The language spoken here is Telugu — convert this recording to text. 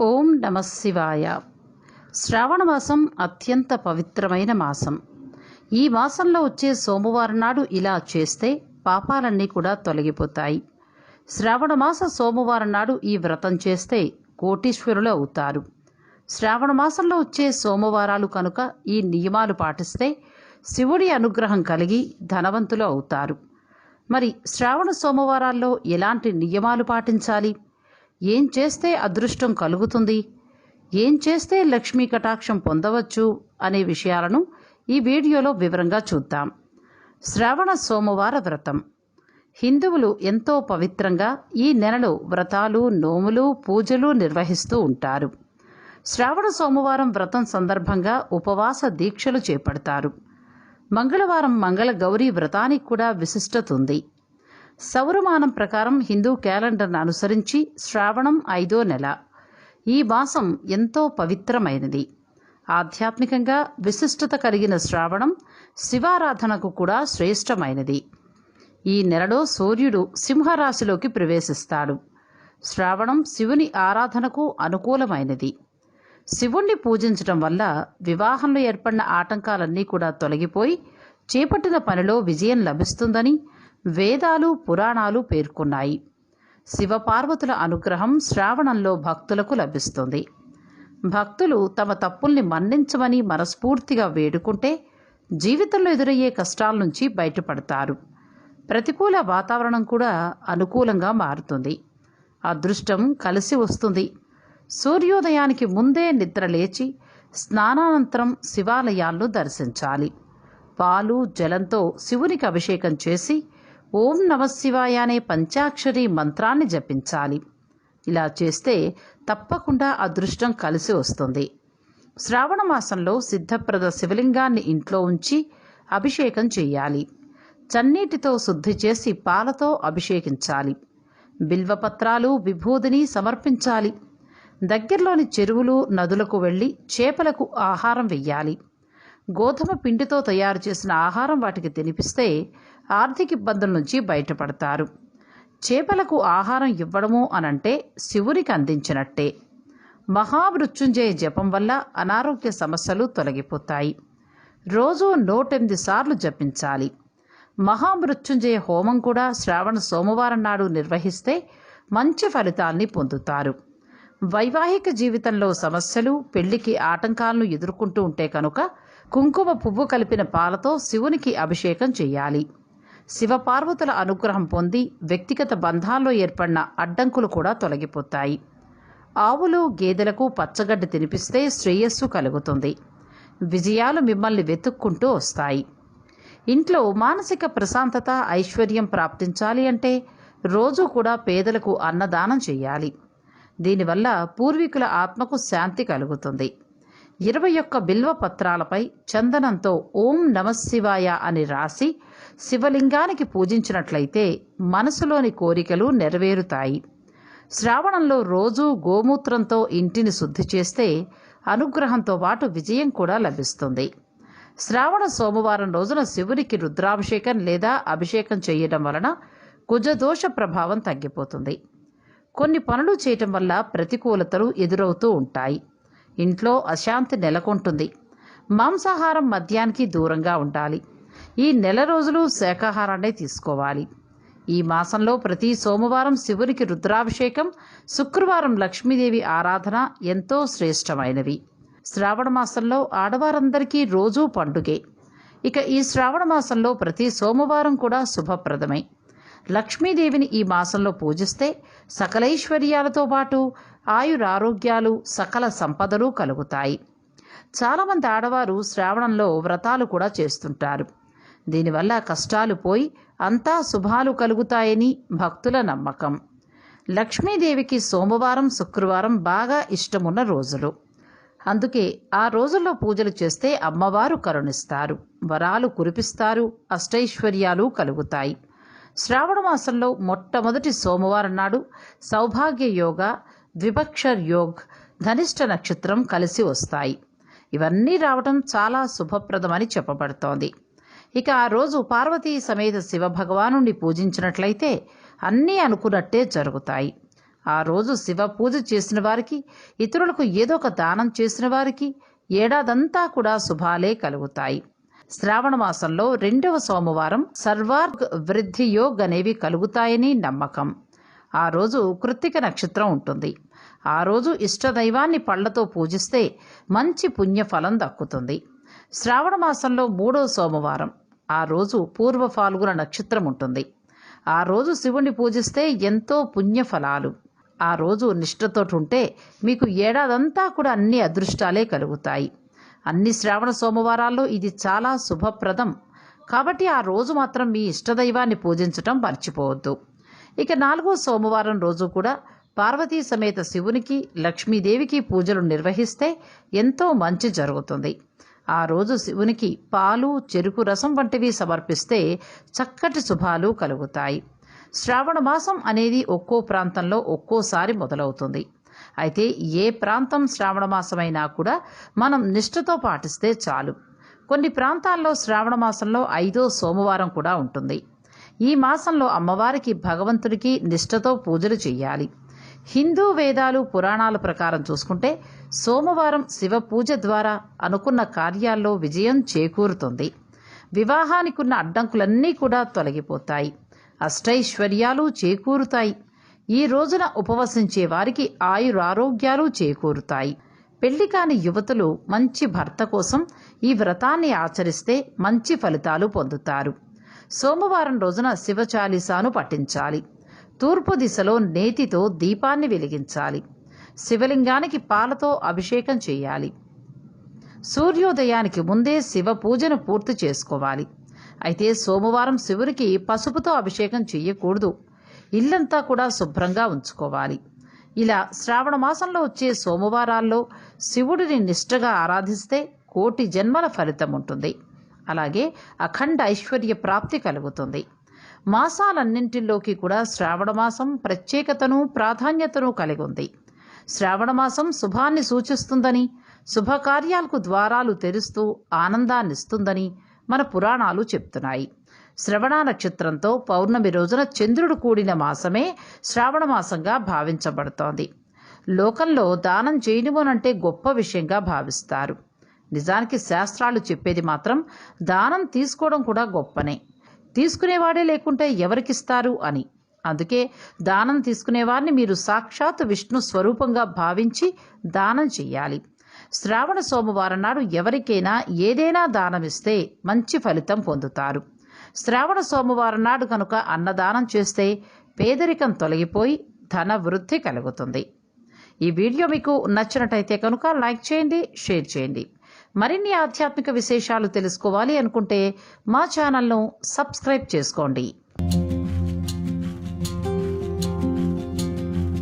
ఓం నమ శివాయ. శ్రావణ మాసం అత్యంత పవిత్రమైన మాసం. ఈ మాసంలో వచ్చే సోమవారం నాడు ఇలా చేస్తే పాపాలన్నీ కూడా తొలగిపోతాయి. శ్రావణమాస సోమవారం నాడు ఈ వ్రతం చేస్తే కోటీశ్వరులు అవుతారు. శ్రావణ మాసంలో వచ్చే సోమవారాలు కనుక ఈ నియమాలు పాటిస్తే శివుడి అనుగ్రహం కలిగి ధనవంతులు అవుతారు. మరి శ్రావణ సోమవారాల్లో ఎలాంటి నియమాలు పాటించాలి? ఏం చేస్తే అదృష్టం కలుగుతుంది? ఏం చేస్తే లక్ష్మీ కటాక్షం పొందవచ్చు? అనే విషయాలను ఈ వీడియోలో వివరంగా చూద్దాం. శ్రావణ సోమవార వ్రతం. హిందువులు ఎంతో పవిత్రంగా ఈ నెలలో వ్రతాలు నోములు పూజలు నిర్వహిస్తూ ఉంటారు. శ్రావణ సోమవారం వ్రతం సందర్భంగా ఉపవాస దీక్షలు చేపడతారు. మంగళవారం మంగళ గౌరీ వ్రతానికి కూడా విశిష్టత ఉంది. సౌరమానం ప్రకారం హిందూ క్యాలెండర్ను అనుసరించి శ్రావణం ఐదో నెల. ఈ మాసం ఎంతో పవిత్రమైనది. ఆధ్యాత్మికంగా విశిష్టత కలిగిన శ్రావణం శివారాధనకు కూడా శ్రేష్టమైనది. ఈ నెలలో సూర్యుడు సింహరాశిలోకి ప్రవేశిస్తాడు. శ్రావణం శివుని ఆరాధనకు అనుకూలమైనది. శివుణ్ణి పూజించటం వల్ల వివాహంలో ఏర్పడిన ఆటంకాలన్నీ కూడా తొలగిపోయి చేపట్టిన పనిలో విజయం లభిస్తుందని వేదాలు పురాణాలు పేర్కొన్నాయి. శివపార్వతుల అనుగ్రహం శ్రావణంలో భక్తులకు లభిస్తుంది. భక్తులు తమ తప్పుల్ని మన్నించమని మనస్ఫూర్తిగా వేడుకుంటే జీవితంలో ఎదురయ్యే కష్టాల నుంచి బయటపడతారు. ప్రతికూల వాతావరణం కూడా అనుకూలంగా మారుతుంది. అదృష్టం కలిసి వస్తుంది. సూర్యోదయానికి ముందే నిద్ర లేచి స్నానానంతరం శివాలయాల్లో దర్శించాలి. పాలు జలంతో శివునికి అభిషేకం చేసి ఓం నమశివాయ అనే పంచాక్షరి మంత్రాన్ని జపించాలి. ఇలా చేస్తే తప్పకుండా అదృష్టం కలిసి వస్తుంది. శ్రావణ మాసంలో సిద్ధప్రద శివలింగాన్ని ఇంట్లో ఉంచి అభిషేకం చేయాలి. చన్నీటితో శుద్ధి చేసి పాలతో అభిషేకించాలి. బిల్వపత్రాలు విభూదిని సమర్పించాలి. దగ్గరలోని చెరువులు నదులకు వెళ్ళి చేపలకు ఆహారం వెయ్యాలి. గోధుమ పిండితో తయారు చేసిన ఆహారం వాటికి తినిపిస్తే ఆర్థిక ఇబ్బందుల నుంచి బయటపడతారు. చేపలకు ఆహారం ఇవ్వడము అనంటే శివునికి అందించినట్టే. మహామృత్యుంజయ జపం వల్ల అనారోగ్య సమస్యలు తొలగిపోతాయి. రోజు నూటెనిమిది సార్లు జపించాలి. మహామృత్యుంజయ హోమం కూడా శ్రావణ సోమవారం నాడు నిర్వహిస్తే మంచి ఫలితాల్ని పొందుతారు. వైవాహిక జీవితంలో సమస్యలు పెళ్ళికి ఆటంకాలను ఎదుర్కొంటూ ఉంటే కనుక కుంకుమ పువ్వు కలిపిన పాలతో శివునికి అభిషేకం చేయాలి. శివపార్వతుల అనుగ్రహం పొంది వ్యక్తిగత బంధాల్లో ఏర్పడిన అడ్డంకులు కూడా తొలగిపోతాయి. ఆవులు గేదెలకు పచ్చగడ్డి తినిపిస్తే శ్రేయస్సు కలుగుతుంది. విజయాలు మిమ్మల్ని వెతుక్కుంటూ వస్తాయి. ఇంట్లో మానసిక ప్రశాంతత ఐశ్వర్యం ప్రాప్తించాలి అంటే రోజు కూడా పేదలకు అన్నదానం చేయాలి. దీనివల్ల పూర్వీకుల ఆత్మకు శాంతి కలుగుతుంది. ఇరవై ఒక్క బిల్వ పత్రాలపై చందనంతో ఓం నమశివాయ అని రాసి శివలింగానికి పూజించినట్లయితే మనసులోని కోరికలు నెరవేరుతాయి. శ్రావణంలో రోజూ గోమూత్రంతో ఇంటిని శుద్ధి చేస్తే అనుగ్రహంతో పాటు విజయం కూడా లభిస్తుంది. శ్రావణ సోమవారం రోజున శివునికి రుద్రాభిషేకం లేదా అభిషేకం చేయడం వలన కుజదోష ప్రభావం తగ్గిపోతుంది. కొన్ని పనులు చేయటం వల్ల ప్రతికూలతలు ఎదురవుతూ ఉంటాయి. ఇంట్లో అశాంతి నెలకొంటుంది. మాంసాహారం మద్యానికి దూరంగా ఉండాలి. ఈ నెల రోజులు శాకాహారాన్ని తీసుకోవాలి. ఈ మాసంలో ప్రతి సోమవారం శివునికి రుద్రాభిషేకం శుక్రవారం లక్ష్మీదేవి ఆరాధన ఎంతో శ్రేష్టమైనవి. శ్రావణ మాసంలో ఆడవారందరికీ రోజూ పండుగే. ఇక ఈ శ్రావణ మాసంలో ప్రతి సోమవారం కూడా శుభప్రదమే. లక్ష్మీదేవిని ఈ మాసంలో పూజిస్తే సకలైశ్వర్యాలతో పాటు ఆయురారోగ్యాలు సకల సంపదలు కలుగుతాయి. చాలామంది ఆడవారు శ్రావణంలో వ్రతాలు కూడా చేస్తుంటారు. దీనివల్ల కష్టాలు పోయి అంతా శుభాలు కలుగుతాయని భక్తుల నమ్మకం. లక్ష్మీదేవికి సోమవారం శుక్రవారం బాగా ఇష్టమున్న రోజులు. అందుకే ఆ రోజుల్లో పూజలు చేస్తే అమ్మవారు కరుణిస్తారు. వరాలు కురిపిస్తారు అష్టైశ్వర్యాలు కలుగుతాయి. శ్రావణ మాసంలో మొట్టమొదటి సోమవారం నాడు సౌభాగ్య యోగ ద్విపక్షర్ యోగ్ ధనిష్ట నక్షత్రం కలిసి వస్తాయి. ఇవన్నీ రావటం చాలా శుభప్రదమని చెప్పబడుతోంది. ఇక ఆ రోజు పార్వతీ సమేత శివ భగవానుని పూజించినట్లయితే అన్నీ అనుకున్నట్టే జరుగుతాయి. ఆ రోజు శివ పూజ చేసిన వారికి ఇతరులకు ఏదో ఒక దానం చేసిన వారికి ఏడాదంతా కూడా శుభాలే కలుగుతాయి. శ్రావణ మాసంలో రెండవ సోమవారం సర్వార్గ వృద్ధి యోగ్ అనేవి కలుగుతాయని నమ్మకం. ఆ రోజు కృత్తిక నక్షత్రం ఉంటుంది. ఆ రోజు ఇష్టదైవాన్ని పళ్ళతో పూజిస్తే మంచి పుణ్యఫలం దక్కుతుంది. శ్రావణ మాసంలో మూడో సోమవారం. ఆ రోజు పూర్వ ఫాల్గుణ నక్షత్రం ఉంటుంది. ఆ రోజు శివుణ్ణి పూజిస్తే ఎంతో పుణ్యఫలాలు. ఆ రోజు నిష్ఠతోటి ఉంటే మీకు ఏడాదంతా కూడా అన్ని అదృష్టాలే కలుగుతాయి. అన్ని శ్రావణ సోమవారాల్లో ఇది చాలా శుభప్రదం. కాబట్టి ఆ రోజు మాత్రం మీ ఇష్టదైవాన్ని పూజించటం మర్చిపోవద్దు. ఇక నాలుగో సోమవారం రోజు కూడా పార్వతీ సమేత శివునికి లక్ష్మీదేవికి పూజలు నిర్వహిస్తే ఎంతో మంచి జరుగుతుంది. ఆ రోజు శివునికి పాలు చెరుకు రసం వంటివి సమర్పిస్తే చక్కటి శుభాలు కలుగుతాయి. శ్రావణ మాసం అనేది ఒక్కో ప్రాంతంలో ఒక్కోసారి మొదలవుతుంది. అయితే ఏ ప్రాంతం శ్రావణ మాసమైనా కూడా మనం నిష్ఠతో పాటిస్తే చాలు. కొన్ని ప్రాంతాల్లో శ్రావణ మాసంలో ఐదో సోమవారం కూడా ఉంటుంది. ఈ మాసంలో అమ్మవారికి భగవంతుడికి నిష్ఠతో పూజలు చేయాలి. హిందూ వేదాలు పురాణాల ప్రకారం చూసుకుంటే సోమవారం శివ పూజ ద్వారా అనుకున్న కార్యాల్లో విజయం చేకూరుతుంది. వివాహానికి ఉన్న అడ్డంకులన్నీ కూడా తొలగిపోతాయి. అష్టైశ్వర్యాలు చేకూరుతాయి. ఈ రోజున ఉపవసించే వారికి ఆయురారోగ్యాలు చేకూరుతాయి. పెళ్ళి కాని యువతులు మంచి భర్త కోసం ఈ వ్రతాన్ని ఆచరిస్తే మంచి ఫలితాలు పొందుతారు. సోమవారం రోజున శివచాలీసాను పఠించాలి. తూర్పు దిశలో నేతితో దీపాన్ని వెలిగించాలి. శివలింగానికి పాలతో అభిషేకం చేయాలి. సూర్యోదయానికి ముందే శివ పూజను పూర్తి చేసుకోవాలి. అయితే సోమవారం శివునికి పసుపుతో అభిషేకం చేయకూడదు ఇల్లంతా కూడా శుభ్రంగా ఉంచుకోవాలి. ఇలా శ్రావణ మాసంలో వచ్చే సోమవారాల్లో శివుడిని నిష్ఠగా ఆరాధిస్తే కోటి జన్మల ఫలితం ఉంటుంది. అలాగే అఖండ ఐశ్వర్య ప్రాప్తి కలుగుతుంది. మాసాలన్నింటిలోకి కూడా శ్రావణ మాసం ప్రత్యేకతను ప్రాధాన్యతను కలిగి ఉంది. శ్రావణ మాసం శుభాన్ని సూచిస్తుందని శుభకార్యాలకు ద్వారాలు తెరుస్తూ ఆనందాన్నిస్తుందని మన పురాణాలు చెప్తున్నాయి. శ్రవణ నక్షత్రంతో పౌర్ణమి రోజున చంద్రుడు కూడిన మాసమే శ్రావణ మాసంగా భావించబడుతోంది. లోకంలో దానం చేయనివోనంటే గొప్ప విషయంగా భావిస్తారు. నిజానికి శాస్త్రాలు చెప్పేది మాత్రం దానం తీసుకోవడం కూడా గొప్పనే. తీసుకునేవాడే లేకుంటే ఎవరికిస్తారు అని. అందుకే దానం తీసుకునేవారిని మీరు సాక్షాత్ విష్ణు స్వరూపంగా భావించి దానం చెయ్యాలి. శ్రావణ సోమవారం నాడు ఎవరికైనా ఏదైనా దానమిస్తే మంచి ఫలితం పొందుతారు. శ్రావణ సోమవారం నాడు కనుక అన్నదానం చేస్తే పేదరికం తొలగిపోయి ధన వృద్ధి కలుగుతుంది. ఈ వీడియో మీకు నచ్చినట్టయితే కనుక లైక్ చేయండి షేర్ చేయండి. మరిన్ని ఆధ్యాత్మిక విశేషాలు తెలుసుకోవాలి అనుకుంటే మా ఛానల్ను సబ్స్క్రైబ్ చేసుకోండి.